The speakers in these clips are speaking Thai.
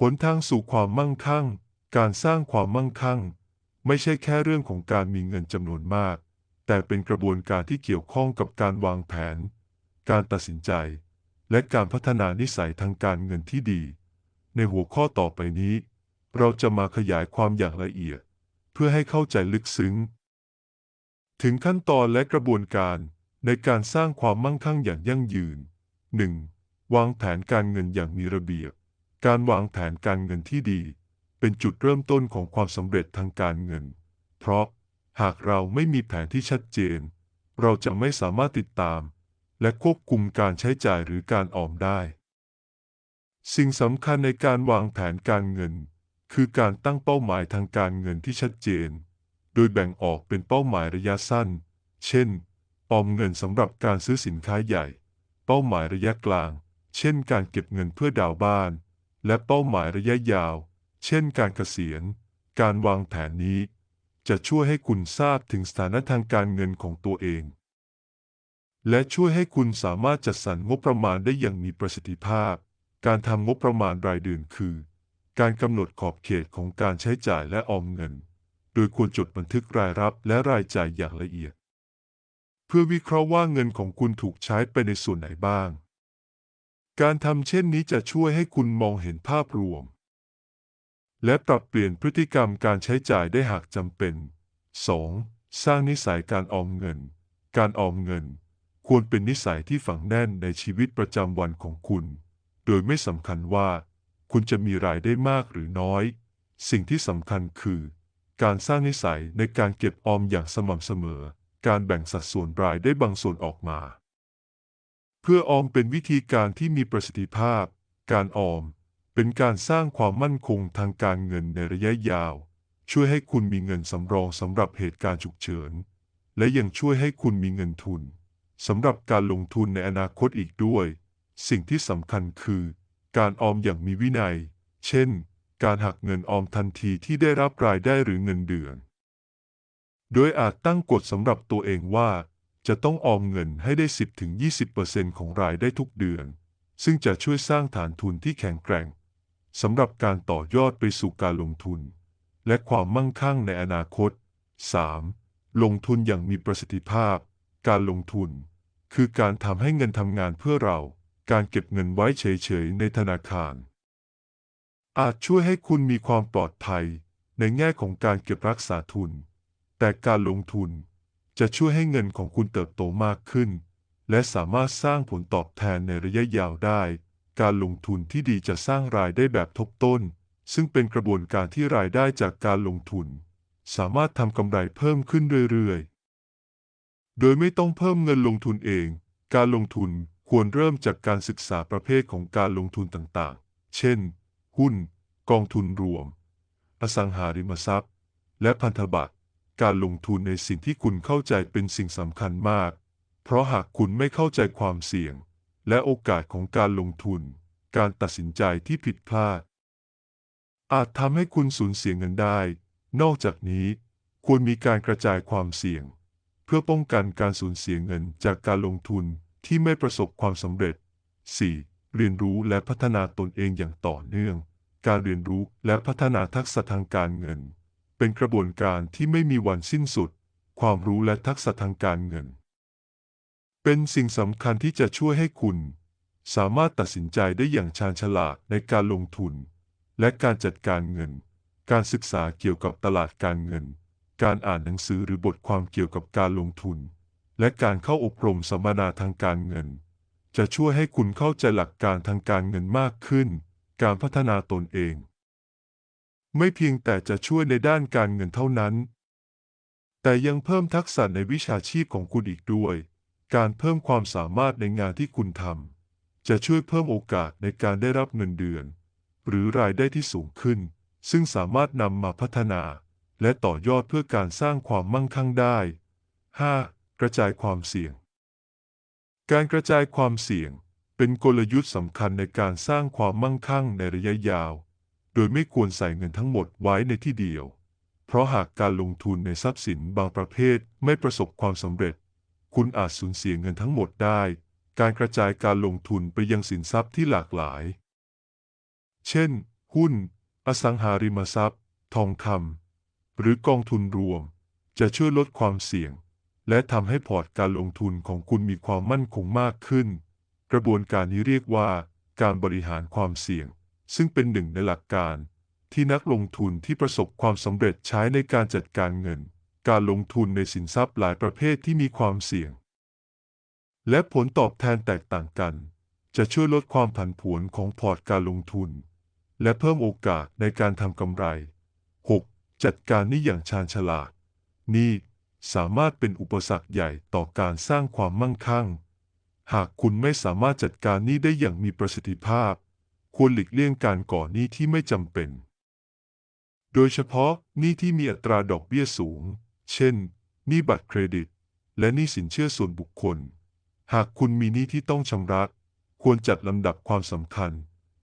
หนทางสู่ความมั่งคั่ง การสร้างความมั่งคั่ง ไม่ใช่แค่เรื่องของการมีเงินจำนวนมาก แต่เป็นกระบวนการที่เกี่ยวข้องกับการวางแผน การตัดสินใจ และการพัฒนานิสัยทางการเงินที่ดี ในหัวข้อต่อไปนี้ เราจะมาขยายความอย่างละเอียด เพื่อให้เข้าใจลึกซึ้ง ถึงขั้นตอนและกระบวนการในการสร้างความมั่งคั่งอย่างยั่งยืน 1. วางแผนการเงินอย่างมีระเบียบ การวางแผนการเงินที่ดี เป็นจุดเริ่มต้นของความสำเร็จทางการเงิน เพราะหากเราไม่มีแผนที่ชัดเจน เราจะไม่สามารถติดตาม และควบคุมการใช้จ่ายหรือการออมได้ สิ่งสำคัญในการวางแผนการเงิน คือการตั้งเป้าหมายทางการเงินที่ชัดเจน โดยแบ่งออกเป็นเป้าหมายระยะสั้น เช่น ออมเงินสำหรับการซื้อสินค้าใหญ่ เป้าหมายระยะกลาง เช่น การเก็บเงินเพื่อดาวบ้าน และเป้าหมายระยะยาว เช่นการเกษียณ การวางแผนนี้ จะช่วยให้คุณทราบถึงสถานะทางการเงินของตัวเอง และช่วยให้คุณสามารถจัดสรรงบประมาณได้อย่างมีประสิทธิภาพ การทำงบประมาณรายเดือนคือ การกำหนดขอบเขตของการใช้จ่ายและออมเงิน โดยควรจดบันทึกรายรับและรายจ่ายอย่างละเอียด เพื่อวิเคราะห์ว่าเงินของคุณถูกใช้ไปในส่วนไหนบ้าง การทำเช่นนี้จะช่วยให้คุณมองเห็นภาพรวม และปรับเปลี่ยนพฤติกรรมการใช้จ่ายได้หากจำเป็น 2. สร้างนิสัยการออมเงิน การออมเงิน ควรเป็นนิสัยที่ฝังแน่นในชีวิตประจำวันของคุณ โดยไม่สำคัญว่า คุณจะมีรายได้มากหรือน้อย สิ่งที่สำคัญคือ การสร้างนิสัยในการเก็บออมอย่างสม่ำเสมอ การแบ่งสัดส่วนรายได้บางส่วนออกมา พื่อออมเป็นวิธีการที่มีประสิทธิภาพ การออม เป็นการสร้างความมั่นคงทางการเงินในระยะยาว ช่วยให้คุณมีเงินสำรองสำหรับเหตุการณ์ฉุกเฉิน และยังช่วยให้คุณมีเงินทุนสำหรับการลงทุนในอนาคตอีกด้วย สิ่งที่สำคัญคือ การออมอย่างมีวินัย เช่น การหักเงินออมทันทีที่ได้รับรายได้หรือเงินเดือน โดยอาจตั้งกฎสำหรับตัวเองว่า จะต้องออมเงินให้ได้ 10-20%ของรายได้ทุกเดือน ซึ่งจะช่วยสร้างฐานทุนที่แข็งแกร่งสำหรับการต่อยอดไปสู่การลงทุน และความมั่งคั่งในอนาคต 3. ลงทุนอย่างมีประสิทธิภาพ การลงทุน คือการทำให้เงินทำงานเพื่อเรา การเก็บเงินไว้เฉยๆในธนาคาร อาจช่วยให้คุณมีความปลอดภัย ในแง่ของการเก็บรักษาทุน แต่การลงทุน จะช่วยให้เงินของคุณเติบโตมากขึ้น และสามารถสร้างผลตอบแทนในระยะยาวได้ การลงทุนที่ดีจะสร้างรายได้แบบทบต้น ซึ่งเป็นกระบวนการที่รายได้จากการลงทุน สามารถทำกำไรเพิ่มขึ้นเรื่อยๆ โดยไม่ต้องเพิ่มเงินลงทุนเอง การลงทุนควรเริ่มจากการศึกษาประเภทของการลงทุนต่างๆ เช่น หุ้น กองทุนรวม อสังหาริมทรัพย์ และพันธบัตร การลงทุนในสิ่งที่คุณเข้าใจเป็นสิ่งสำคัญมาก เพราะหากคุณไม่เข้าใจความเสี่ยง และโอกาสของการลงทุน การตัดสินใจที่ผิดพลาด อาจทำให้คุณสูญเสียเงินได้ นอกจากนี้ควรมีการกระจายความเสี่ยง เพื่อป้องกันการสูญเสียเงินจากการลงทุนที่ไม่ประสบความสำเร็จ 4. เรียนรู้และพัฒนาตนเองอย่างต่อเนื่อง การเรียนรู้และพัฒนาทักษะทางการเงิน เป็นกระบวนการที่ไม่มีวันสิ้นสุด ความรู้และทักษะทางการเงิน เป็นสิ่งสำคัญที่จะช่วยให้คุณ สามารถตัดสินใจได้อย่างชาญฉลาดในการลงทุน และการจัดการเงิน การศึกษาเกี่ยวกับตลาดการเงิน การอ่านหนังสือหรือบทความเกี่ยวกับการลงทุน และการเข้าอบรมสัมมนาทางการเงิน จะช่วยให้คุณเข้าใจหลักการทางการเงินมากขึ้น การพัฒนาตนเอง ไม่เพียงแต่จะช่วยในด้านการเงินเท่านั้น แต่ยังเพิ่มทักษะในวิชาชีพของคุณอีกด้วย การเพิ่มความสามารถในงานที่คุณทำจะช่วยเพิ่มโอกาสในการได้รับเงินเดือน หรือรายได้ที่สูงขึ้น ซึ่งสามารถนำมาพัฒนา และต่อยอดเพื่อการสร้างความมั่งคั่งได้ 5. กระจายความเสี่ยง การกระจายความเสี่ยงเป็นกลยุทธ์สำคัญในการสร้างความมั่งคั่งในระยะยาว โดยไม่ควรใส่เงินทั้งหมดไว้ในที่เดียว เพราะหากการลงทุนในทรัพย์สินบางประเภทไม่ประสบความสำเร็จ คุณอาจสูญเสียเงินทั้งหมดได้ การกระจายการลงทุนไปยังสินทรัพย์ที่หลากหลาย เช่นหหุ้น อสังหาริมทรัพย์ ทองคำหรือกองทุนรวม จะช่วยลดความเสี่ยง และทำให้พอร์ตการลงทุนของคุณมีความมั่นคงมากขึ้น กระบวนการนี้เรียกว่า การบริหารความเสี่ยง ซึ่งเป็นหนึ่งในหลักการที่นักลงทุนที่ประสบความสำเร็จใช้ในการจัดการเงิน การลงทุนในสินทรัพย์หลายประเภทที่มีความเสี่ยง และผลตอบแทนแตกต่างกัน จะช่วยลดความผันผวนของพอร์ตการลงทุน และเพิ่มโอกาสในการทำกำไร 6. จัดการหนี้อย่างชาญฉลาดนี้สามารถเป็นอุปสรรคใหญ่ต่อการสร้างความมั่งคั่ง หากคุณไม่สามารถจัดการหนี้ได้อย่างมีประสิทธิภาพ ควรหลีกเลี่ยงการก่อหนี้ที่ไม่จำเป็น โดยเฉพาะหนี้ที่มีอัตราดอกเบี้ยสูง เช่น หนี้บัตรเครดิต และหนี้สินเชื่อส่วนบุคคล หากคุณมีหนี้ที่ต้องชำระ ควรจัดลำดับความสำคัญ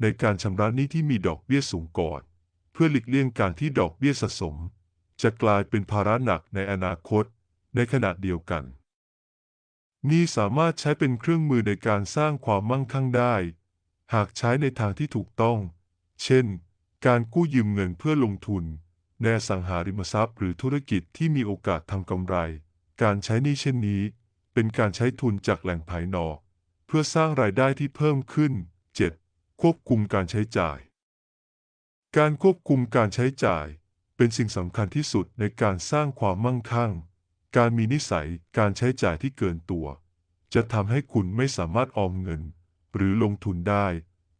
ในการชำระหนี้ที่มีดอกเบี้ยสูงก่อน เพื่อหลีกเลี่ยงการที่ดอกเบี้ยสะสม จะกลายเป็นภาระหนักในอนาคต ในขณะเดียวกันหนี้สามารถใช้เป็นเครื่องมือในการสร้างความมั่งคั่งได้ หากใช้ในทางที่ถูกต้อง เช่น การกู้ยืมเงินเพื่อลงทุน ในสังหาริมทรัพย์หรือธุรกิจที่มีโอกาสทำกำไร การใช้หนี้เช่นนี้ เป็นการใช้ทุนจากแหล่งภายนอก เพื่อสร้างรายได้ที่เพิ่มขึ้น 7. ควบคุมการใช้จ่าย การควบคุมการใช้จ่าย เป็นสิ่งสำคัญที่สุดในการสร้างความมั่งคั่ง การมีนิสัยการใช้จ่ายที่เกินตัว จะทำให้คุณไม่สามารถออมเงิน หรือลงทุนได้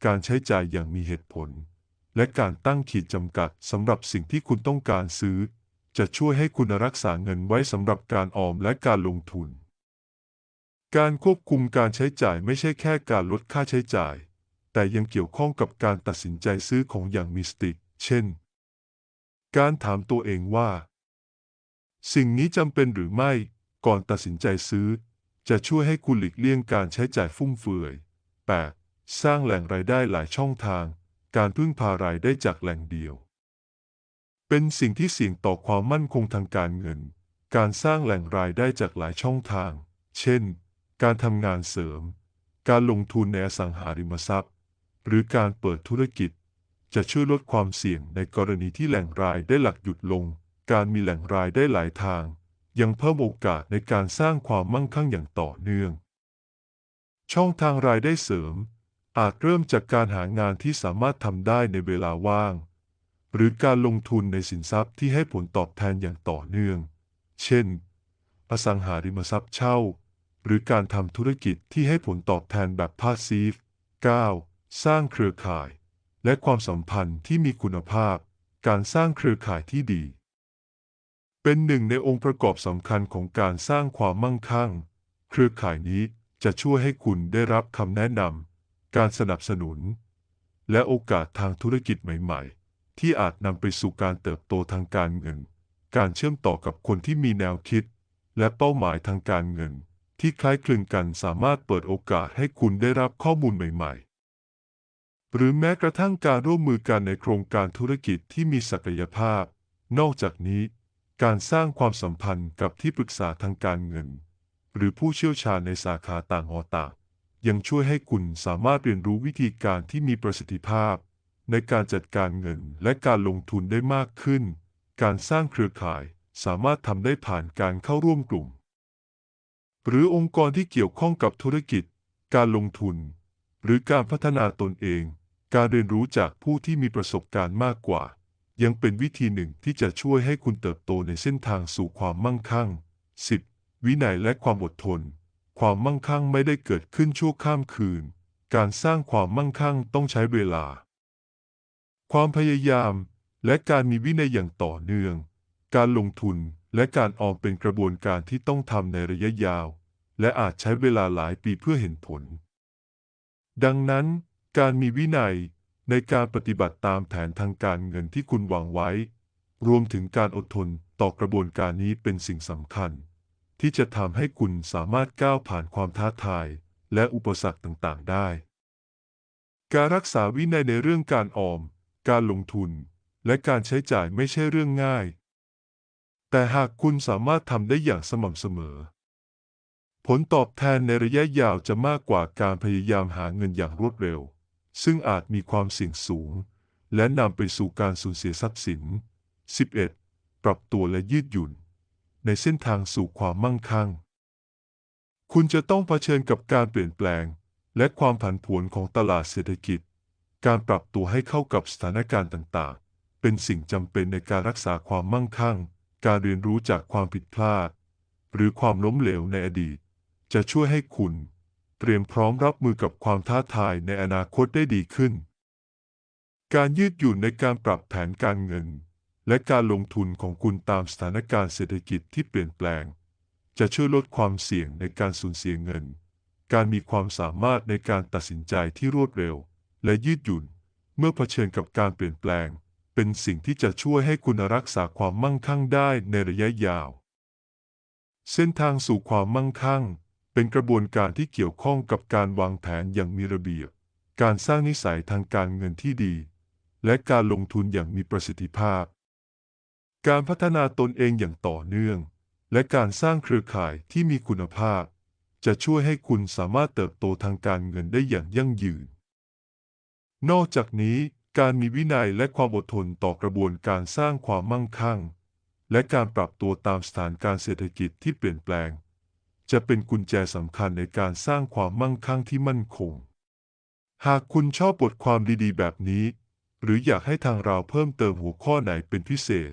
การใช้จ่ายอย่างมีเหตุผล และการตั้งขีดจำกัดสำหรับสิ่งที่คุณต้องการซื้อ จะช่วยให้คุณรักษาเงินไว้สำหรับการออมและการลงทุน การควบคุมการใช้จ่ายไม่ใช่แค่การลดค่าใช้จ่าย แต่ยังเกี่ยวข้องกับการตัดสินใจซื้อของอย่างมีสติ เช่น การถามตัวเองว่า สิ่งนี้จำเป็นหรือไม่ก่อนตัดสินใจซื้อ จะช่วยให้คุณหลีกเลี่ยงการใช้จ่ายฟุ่มเฟือย 8. สร้างแหล่งรายได้หลายช่องทาง การพึ่งพารายได้จากแหล่งเดียว เป็นสิ่งที่เสี่ยงต่อความมั่นคงทางการเงิน การสร้างแหล่งรายได้จากหลายช่องทาง เช่น การทำงานเสริม การลงทุนในอสังหาริมทรัพย์ หรือการเปิดธุรกิจ จะช่วยลดความเสี่ยงในกรณีที่แหล่งรายได้หลักหยุดลง การมีแหล่งรายได้หลายทาง ยังเพิ่มโอกาสในการสร้างความมั่งคั่งอย่างต่อเนื่อง ช่องทางรายได้เสริม อาจเริ่มจากการหางานที่สามารถทำได้ในเวลาว่าง หรือการลงทุนในสินทรัพย์ที่ให้ผลตอบแทนอย่างต่อเนื่อง เช่น อสังหาริมทรัพย์เช่า หรือการทำธุรกิจที่ให้ผลตอบแทนแบบพาสซีฟ 9. สร้างเครือข่าย และความสัมพันธ์ที่มีคุณภาพ การสร้างเครือข่ายที่ดี เป็นหนึ่งในองค์ประกอบสำคัญของการสร้างความมั่งคั่ง เครือข่ายนี้ จะช่วยให้คุณได้รับคำแนะนำการสนับสนุน และโอกาสทางธุรกิจใหม่ ๆ ที่อาจนำไปสู่การเติบโตทางการเงิน การเชื่อมต่อกับคนที่มีแนวคิด และเป้าหมายทางการเงิน ที่คล้ายคลึงกันสามารถเปิดโอกาสให้คุณได้รับข้อมูลใหม่ ๆหรือแม้กระทั่งการร่วมมือกันในโครงการธุรกิจที่มีศักยภาพ นอกจากนี้ การสร้างความสัมพันธ์กับที่ปรึกษาทางการเงิน หรือผู้เชี่ยวชาญในสาขาต่างหอต่างยังช่วยให้คุณสามารถเรียนรู้วิธีการที่มีประสิทธิภาพ ในการจัดการเงินและการลงทุนได้มากขึ้น การสร้างเครือข่ายสามารถทำได้ผ่านการเข้าร่วมกลุ่ม หรือองค์กรที่เกี่ยวข้องกับธุรกิจ การลงทุน หรือการพัฒนาตนเอง การเรียนรู้จากผู้ที่มีประสบการณ์มากกว่า ยังเป็นวิธีหนึ่งที่จะช่วยให้คุณเติบโตในเส้นทางสู่ความมั่งคั่ง 10. วินัยและความอดทน ความมั่งคั่งไม่ได้เกิดขึ้นชั่วข้ามคืน การสร้างความมั่งคั่งต้องใช้เวลา ความพยายามและการมีวินัยอย่างต่อเนื่อง การลงทุนและการออมเป็นกระบวนการที่ต้องทำในระยะยาว และอาจใช้เวลาหลายปีเพื่อเห็นผล ดังนั้น การมีวินัยในการปฏิบัติตามแผนทางการเงินที่คุณวางไว้ รวมถึงการอดทนต่อกระบวนการนี้เป็นสิ่งสำคัญ ที่จะทำให้คุณสามารถก้าวผ่านความท้าทาย และอุปสรรคต่างๆ ได้ การรักษาวินัยในเรื่องการออม การลงทุน และการใช้จ่ายไม่ใช่เรื่องง่าย แต่หากคุณสามารถทำได้อย่างสม่ำเสมอ ผลตอบแทนในระยะยาวจะมากกว่าการพยายามหาเงินอย่างรวดเร็ว ซึ่งอาจมีความเสี่ยงสูง และนำไปสู่การสูญเสียทรัพย์สิน 11. ปรับตัวและยืดหยุ่น ในเส้นทางสู่ความมั่งคั่ง คุณจะต้องเผชิญกับการเปลี่ยนแปลง และความผันผวนของตลาดเศรษฐกิจ การปรับตัวให้เข้ากับสถานการณ์ต่างๆ เป็นสิ่งจำเป็นในการรักษาความมั่งคั่ง การเรียนรู้จากความผิดพลาด หรือความล้มเหลวในอดีต จะช่วยให้คุณ เตรียมพร้อมรับมือกับความท้าทายในอนาคตได้ดีขึ้น การยืดหยุ่นในการปรับแผนการเงิน และการลงทุนของคุณตามสถานการณ์เศรษฐกิจที่เปลี่ยนแปลง จะช่วยลดความเสี่ยงในการสูญเสียเงิน การมีความสามารถในการตัดสินใจที่รวดเร็ว และยืดหยุ่น เมื่อเผชิญกับการเปลี่ยนแปลง เป็นสิ่งที่จะช่วยให้คุณรักษาความมั่งคั่งได้ในระยะยาว เส้นทางสู่ความมั่งคั่ง เป็นกระบวนการที่เกี่ยวข้องกับการวางแผนอย่างมีระเบียบ การสร้างนิสัยทางการเงินที่ดี และการลงทุนอย่างมีประสิทธิภาพ การพัฒนาตนเองอย่างต่อเนื่อง และการสร้างเครือข่ายที่มีคุณภาพ จะช่วยให้คุณสามารถเติบโตทางการเงินได้อย่างยั่งยืน นอกจากนี้การมีวินัยและความอดทนต่อกระบวนการสร้างความมั่งคั่ง และการปรับตัวตามสถานการเศรษฐกิจที่เปลี่ยนแปลง จะเป็นกุญแจสำคัญในการสร้างความมั่งคั่งที่มั่นคง หากคุณชอบบทความดีๆ แบบนี้ หรืออยากให้ทางเราเพิ่มเติมหัวข้อไหนเป็นพิเศษ